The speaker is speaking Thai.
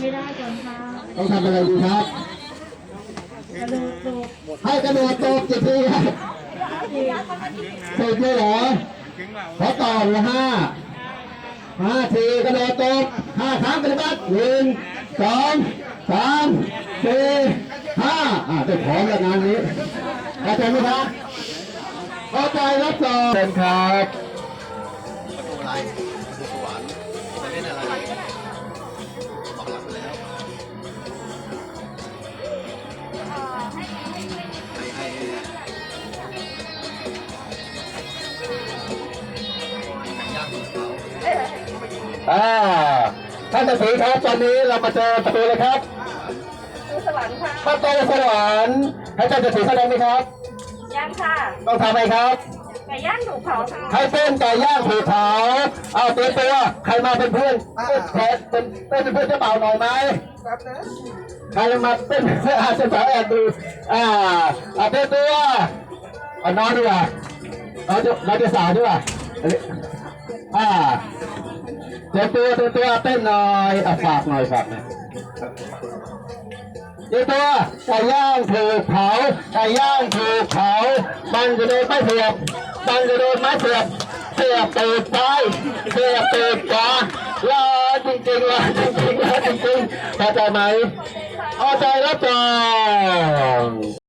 ไม่ได้ก่อนค่ะต้องทำอะไรดีครับ กระโดดตกให้กระโดดตกกี่ทีครับสิบเลยเหรอขอต่อเลยห้าห้าทีกระโดดตกห้าครั้งปฏิบัติหนึ่งสองสามสี่ห้าอ่าจะพร้อมแล้วงานนี้เข้าใจไหมครับเข้าใจรับรองเชิญครับประตูอะไรประตูสวรรค์จะเล่นอะไรบ อ่าท่านตะสีครับตอนนี้เรามาเจอประตูเลยครับสวรรค์ค่ะประตูสวรรค์ให้ท่านตะสีแสดงไหมครับ ย่างค่ะต้องทำไหมครับไก่ย่างถูกเผาค่ะให้เต้นไก่ย่างถูกเผาเอาเตรียมตัวใครมาเป็นเพื่อนเต้นแขนเป็นเต้นเป็นเพื่อนเจ้าบ่าวหน่อยไหมใครมาเต้นเพื่ออาเจ้าสาวแอบดูอ่าเอาเต้นตัวเอาน้องดีกว่าน้องจะน้องจะสาวดีกว่า อ่าเตรียมตัวเตรียมตัวเต้นหน่อยอะฝากหน่อยฝากหน่อยเตรียมตัวไก่ย่างถูกเผาไก่ย่างถูกเผามันจะโดนไม่เสียบมันจะโดนไม้เสียบเสียบตูดซ้ายเสียบตูดขวาล้อจริงๆล้อจริงๆล้อจริงๆเข้าใจไหมเข้าใจรับรอง